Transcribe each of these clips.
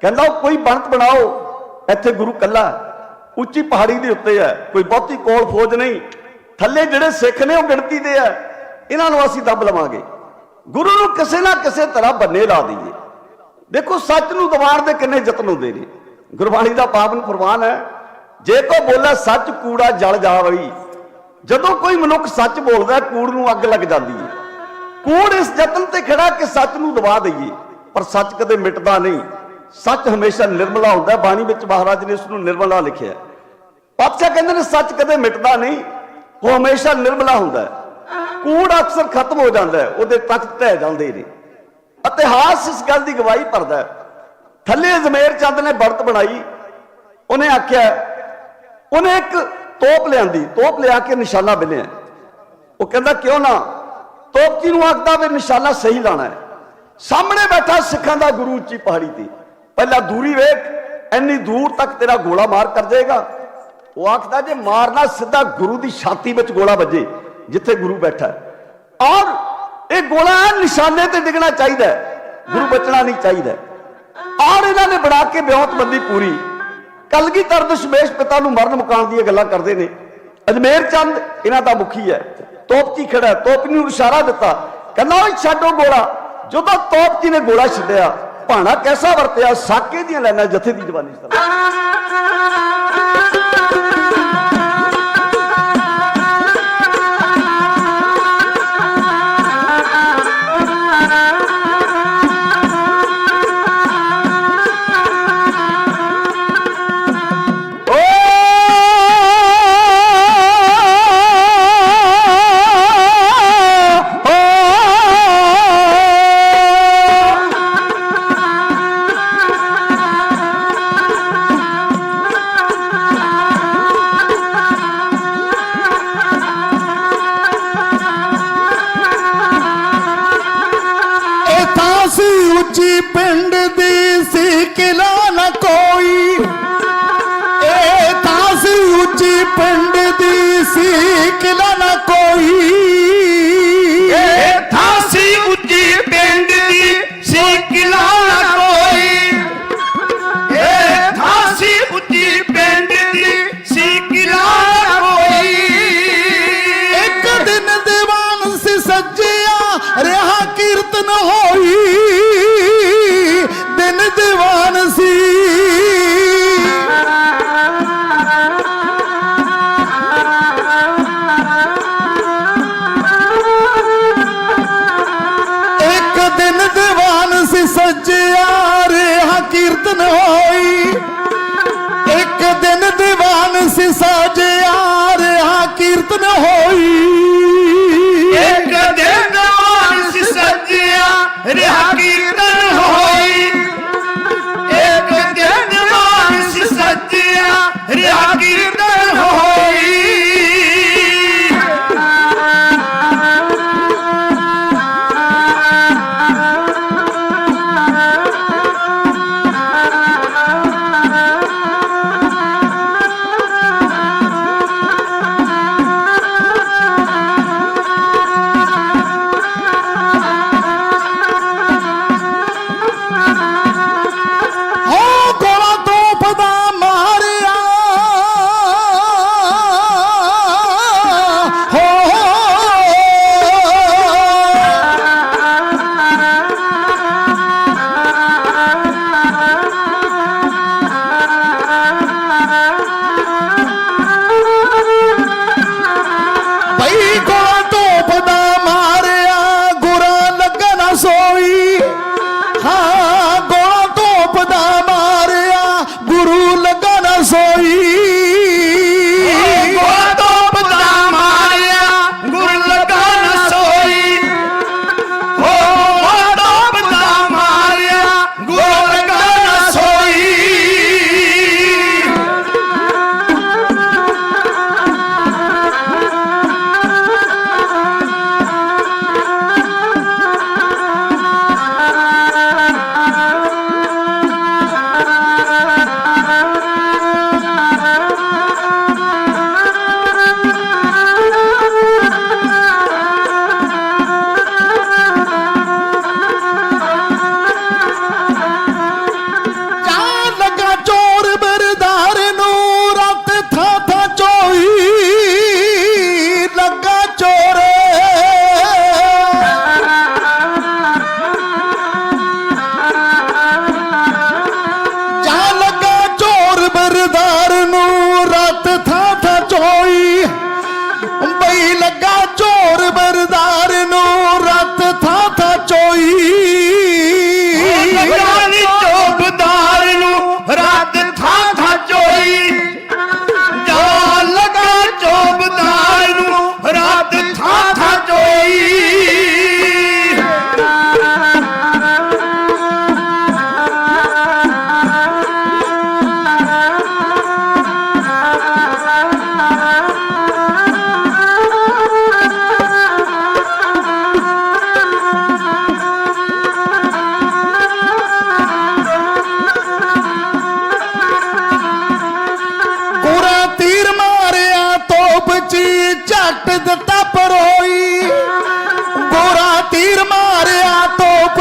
ਕਹਿੰਦਾ ਉਹ ਕੋਈ ਬਣਤ ਬਣਾਓ, ਇੱਥੇ ਗੁਰੂ ਕੱਲਾ ਉੱਚੀ ਪਹਾੜੀ ਦੇ ਉੱਤੇ ਹੈ, ਕੋਈ ਬਹੁਤੀ ਕੋਲ ਫੌਜ ਨਹੀਂ। ਥੱਲੇ ਜਿਹੜੇ ਸਿੱਖ ਨੇ, ਉਹ ਗਿਣਤੀ ਦੇ ਆ ਇਹਨਾਂ ਨੂੰ ਅਸੀਂ ਦੱਬ ਲਵਾਂਗੇ। ਗੁਰੂ ਨੂੰ ਕਿਸੇ ਨਾ ਕਿਸੇ ਤਰ੍ਹਾਂ ਬੰਨੇ ਲਾ ਦਈਏ। ਦੇਖੋ, ਸੱਚ ਨੂੰ ਦਬਾਣ ਦੇ ਕਿੰਨੇ ਯਤਨ ਹੁੰਦੇ ਨੇ। ਗੁਰਬਾਣੀ ਦਾ ਪਾਵਨ ਫਰਮਾਨ ਹੈ, ਜੇ ਕੋ ਬੋਲੇ ਸੱਚ ਕੂੜਾ ਜਲ ਜਾਵਈ ਜਦੋਂ ਕੋਈ ਮਨੁੱਖ ਸੱਚ ਬੋਲਦਾ ਕੂੜ ਨੂੰ ਅੱਗ ਲੱਗ ਜਾਂਦੀ ਹੈ। ਕੂੜ ਇਸ ਯਤਨ ਤੇ ਖੜਾ ਕਿ ਸੱਚ ਨੂੰ ਦਬਾ ਦਈਏ। ਪਰ ਸੱਚ ਕਦੇ ਮਿਟਦਾ ਨਹੀਂ। ਸੱਚ ਹਮੇਸ਼ਾ ਨਿਰਮਲਾ ਹੁੰਦਾ ਬਾਣੀ ਵਿੱਚ ਮਹਾਰਾਜ ਨੇ ਇਸ ਨੂੰ ਨਿਰਮਲਾ ਲਿਖਿਆ ਪਾਤਸ਼ਾਹ ਕਹਿੰਦੇ ਨੇ ਸੱਚ ਕਦੇ ਮਿਟਦਾ ਨਹੀਂ। ਉਹ ਹਮੇਸ਼ਾ ਨਿਰਮਲਾ ਹੁੰਦਾ ਕੂੜ ਅਕਸਰ ਖਤਮ ਹੋ ਜਾਂਦਾ ਹੈ। ਉਹਦੇ ਤਖਤ ਢਹਿ ਜਾਂਦੇ ਨੇ। ਇਤਿਹਾਸ ਇਸ ਗੱਲ ਦੀ ਗਵਾਹੀ ਭਰਦਾ ਹੈ। ਥੱਲੇ ਜ਼ਮੇਰ ਚੰਦ ਨੇ ਵਰਤ ਬਣਾਈ। ਉਹਨੇ ਆਖਿਆ, ਉਹਨੇ ਇੱਕ ਤੋਪ ਲਿਆਂਦੀ। ਤੋਪ ਲਿਆ ਕੇ ਨਿਸ਼ਾਨਾ ਬਿਲਿਆ ਉਹ ਕਹਿੰਦਾ, ਕਿਉਂ ਨਾ? ਤੋਪਚੀ ਨੂੰ ਆਖਦਾ ਵੀ ਨਿਸ਼ਾਨਾ ਸਹੀ ਲਾਣਾ ਹੈ। ਸਾਹਮਣੇ ਬੈਠਾ ਸਿੱਖਾਂ ਦਾ ਗੁਰੂ ਉੱਚੀ ਪਹਾੜੀ ਤੇ। ਪਹਿਲਾਂ ਦੂਰੀ ਵੇਖ ਇੰਨੀ ਦੂਰ ਤੱਕ ਤੇਰਾ ਗੋਲਾ ਮਾਰ ਕਰ ਜਾਏਗਾ। ਉਹ ਆਖਦਾ ਜੇ ਮਾਰਨਾ ਸਿੱਧਾ ਗੁਰੂ ਦੀ ਛਾਤੀ ਵਿੱਚ ਗੋਲਾ ਵੱਜੇ ਜਿੱਥੇ ਗੁਰੂ ਬੈਠਾ ਹੈ। ਔਰ ਇਹ ਗੋਲਾ ਨਿਸ਼ਾਨੇ ਤੇ ਡਿੱਗਣਾ ਚਾਹੀਦਾ ਹੈ, ਗੁਰੂ ਬਚਣਾ ਨਹੀਂ ਚਾਹੀਦਾ ਔਰ ਇਹਨਾਂ ਨੇ ਬਣਾ ਕੇ ਬਿਉਂਤਬੰਦੀ ਪੂਰੀ। ਕਲਗੀਧਰ ਦਸ਼ਮੇਸ਼ ਪਿਤਾ ਨੂੰ ਮਰਨ ਮੁਕਾਉਣ ਦੀਆਂ ਗੱਲਾਂ ਕਰਦੇ ਨੇ। ਅਜਮੇਰ ਚੰਦ ਇਹਨਾਂ ਦਾ ਮੁਖੀ ਹੈ। ਤੋਪਚੀ ਖੜਾ ਹੈ, ਤੋਪ ਨੂੰ ਇਸ਼ਾਰਾ ਦਿੱਤਾ। ਕਹਿੰਦਾ ਓਏ ਛੱਡੋ ਗੋਲਾ। ਜਦੋਂ ਤੋਪ ਜੀ ਨੇ ਗੋਲਾ ਛੱਡਿਆ, ਭਾਣਾ ਕੈਸਾ ਵਰਤਿਆ? ਸਾਕੇ ਦੀਆਂ ਲੈਣਾ ਜਥੇ ਦੀ ਜਵਾਨੀ ਇਸ ਸੀ ਸੱਜਿਆ ਰਿਹਾ ਕੀਰਤਨ ਹੋਈ। ਇੱਕ ਦਿਨ ਦੀਵਾਨ ਸੀ ਸੱਜਿਆ ਰਿਹਾ ਕੀਰਤਨ ਹੋਈ। 白云哥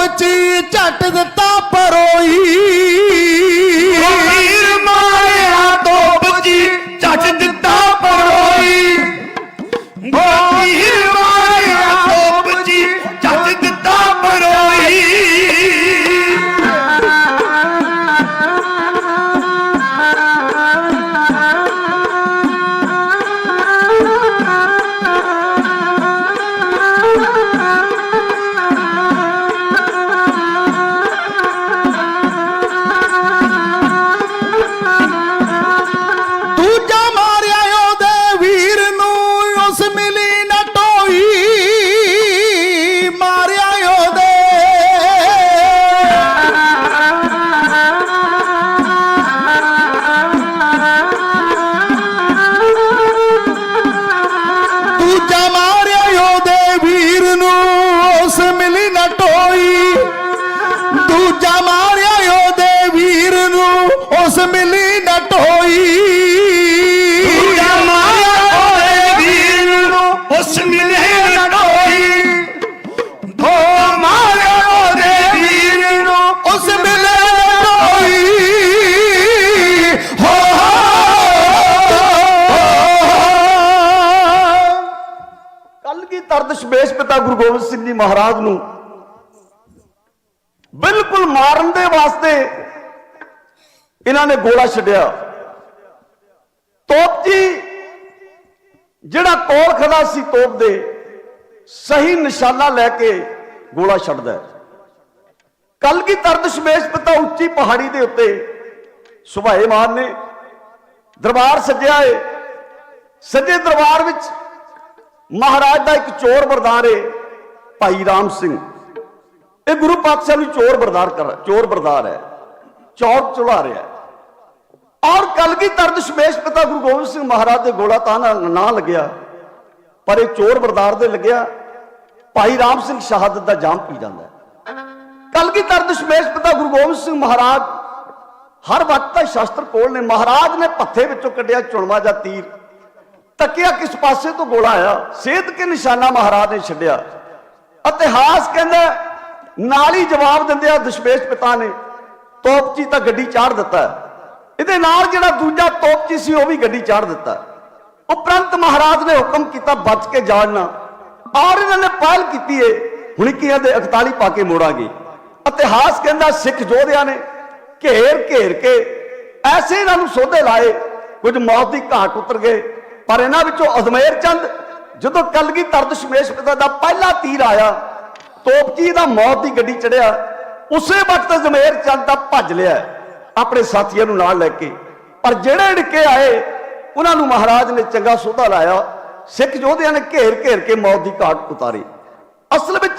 ਤੋਪ ਝੱਟ ਦਿੱਤਾ ਪਰੋਈ। ਉਸ ਮਿਲੀ ਨਾ ਟੋਈ ਦੂਜਾ ਮਾਰਿਆ ਓਏ ਵੀਰ ਨੂੰ ਉਸ ਮਿਲੇ ਨਾ ਢੋਈ ਦੋ ਮਾਰਿਆ ਉਹਦੇ ਵੀਰ ਨੂੰ ਉਸ ਮਿਲੇ ਨਾ ਟੋਈ ਹੋ ਕੱਲ ਕੀ ਤਰਦ ਸ਼ਬੇਸ਼ ਪਿਤਾ ਗੁਰੂ ਗੋਬਿੰਦ ਸਿੰਘ ਜੀ ਮਹਾਰਾਜ ਨੂੰ ਬਿਲਕੁਲ ਮਾਰਨ ਦੇ ਵਾਸਤੇ ਇਹਨਾਂ ਨੇ ਗੋਲਾ ਛੱਡਿਆ। ਤੋਪ ਜੀ, ਜਿਹੜਾ ਕੋਲ ਖੜਾ ਸੀ ਤੋਪ ਦੇ, ਸਹੀ ਨਿਸ਼ਾਨਾ ਲੈ ਕੇ ਗੋਲਾ ਛੱਡਦਾ ਹੈ। ਕੱਲ ਕੀ ਤਰਦ ਸ਼ਬੇਸ਼ ਪਿਤਾ ਉੱਚੀ ਪਹਾੜੀ ਦੇ ਉੱਤੇ ਸੁਭਾਏ ਮਾਨ ਨੇ ਦਰਬਾਰ ਸੱਜਿਆ ਏ। ਸੱਜੇ ਦਰਬਾਰ ਵਿੱਚ ਮਹਾਰਾਜ ਦਾ ਇੱਕ ਚੋਰ ਬਰਦਾਰ ਏ, ਭਾਈ ਰਾਮ ਸਿੰਘ। ਇਹ ਗੁਰੂ ਪਾਤਸ਼ਾਹ ਨੂੰ ਚੋਰ ਬਰਦਾਰ ਕਰ ਚੋਰ ਬਰਦਾਰ ਹੈ। ਚੌਰ ਚੁਲਾ ਰਿਹਾ ਹੈ। ਔਰ ਕਲਗੀ ਤਰਦ ਸ਼ਮੇਸ਼ ਪਿਤਾ ਗੁਰੂ ਗੋਬਿੰਦ ਸਿੰਘ ਮਹਾਰਾਜ ਦੇ ਗੋਲਾ ਤਾਂ ਨਾ ਲੱਗਿਆ। ਪਰ ਇਹ ਚੋਰ ਬਰਦਾਰ ਦੇ ਲੱਗਿਆ। ਭਾਈ ਰਾਮ ਸਿੰਘ ਸ਼ਹਾਦਤ ਦਾ ਜਾਮ ਪੀ ਜਾਂਦਾ ਹੈ। ਕਲਗੀ ਤਰਦ ਸ਼ਮੇਸ਼ ਪਿਤਾ ਗੁਰੂ ਗੋਬਿੰਦ ਸਿੰਘ ਮਹਾਰਾਜ ਹਰ ਵਕਤ ਦਾ ਸ਼ਾਸਤਰ ਕੋਲ ਨੇ। ਮਹਾਰਾਜ ਨੇ ਪੱਥੇ ਵਿੱਚੋਂ ਕੱਢਿਆ ਚੁਣਵਾ ਜਾਂ ਤੀਰ। ਤੱਕਿਆ ਕਿਸ ਪਾਸੇ ਤੋਂ ਗੋਲਾ ਆਇਆ? ਸੇਧ ਕੇ ਨਿਸ਼ਾਨਾ ਮਹਾਰਾਜ ਨੇ ਛੱਡਿਆ। ਇਤਿਹਾਸ ਕਹਿੰਦਾ ਨਾਲ ਹੀ ਜਵਾਬ ਦਿੰਦੇ ਆ ਦਸ਼ਮੇਸ਼ ਪਿਤਾ ਨੇ, ਤੋਪਚੀ ਤਾਂ ਗੱਡੀ ਚਾੜ ਦਿੱਤਾ ਇਹਦੇ ਨਾਲ ਜਿਹੜਾ ਦੂਜਾ ਤੋਪਚੀ ਸੀ, ਉਹ ਵੀ ਗੱਡੀ ਚਾੜ ਦਿੱਤਾ। ਉਪਰੰਤ ਮਹਾਰਾਜ ਨੇ ਹੁਕਮ ਕੀਤਾ, ਬਚ ਕੇ ਜਾਣਾ ਔਰ ਇਹਨਾਂ ਨੇ ਪਹਿਲ ਕੀਤੀ ਏ, ਹੁਣ ਕੀ ਦੇ 41 ਪਾ ਕੇ ਮੋੜਾਂਗੇ। ਇਤਿਹਾਸ ਕਹਿੰਦਾ, ਸਿੱਖ ਯੋਧਿਆਂ ਨੇ ਘੇਰ ਘੇਰ ਕੇ ਐਸੇ ਇਹਨਾਂ ਨੂੰ ਸੋਧੇ ਲਾਏ, ਕੁਝ ਮੌਤ ਦੀ ਘਾਟ ਉਤਰ ਗਏ। ਪਰ ਇਹਨਾਂ ਵਿੱਚੋਂ ਅਜ਼ਮੇਰ ਚੰਦ, ਜਦੋਂ ਕਲਗੀ ਤਰਦ ਸ਼ਮੇਸ਼ ਪਿਤਾ ਦਾ ਪਹਿਲਾ ਤੀਰ ਆਇਆ ਤੋਪਚੀ ਦਾ ਮੌਤ ਦੀ ਗੱਡੀ ਚੜਿਆ, ਉਸੇ ਵਕਤ ਅਜ਼ਮੇਰ ਚੰਦ ਦਾ ਭੱਜ ਲਿਆ। ਆਪਣੇ ਸਾਥੀਆਂ ਨੂੰ ਨਾਲ ਲੈ ਕੇ। ਪਰ ਜਿਹੜੇ ਢਕੇ ਆਏ, ਉਹਨਾਂ ਨੂੰ ਮਹਾਰਾਜ ਨੇ ਚੰਗਾ ਸੋਧਾ ਲਾਇਆ। ਸਿੱਖ ਯੋਧਿਆਂ ਨੇ ਘੇਰ ਘੇਰ ਕੇ ਮੌਤ ਦੀ ਘਾਟ ਉਤਾਰੀ। ਅਸਲ ਵਿੱਚ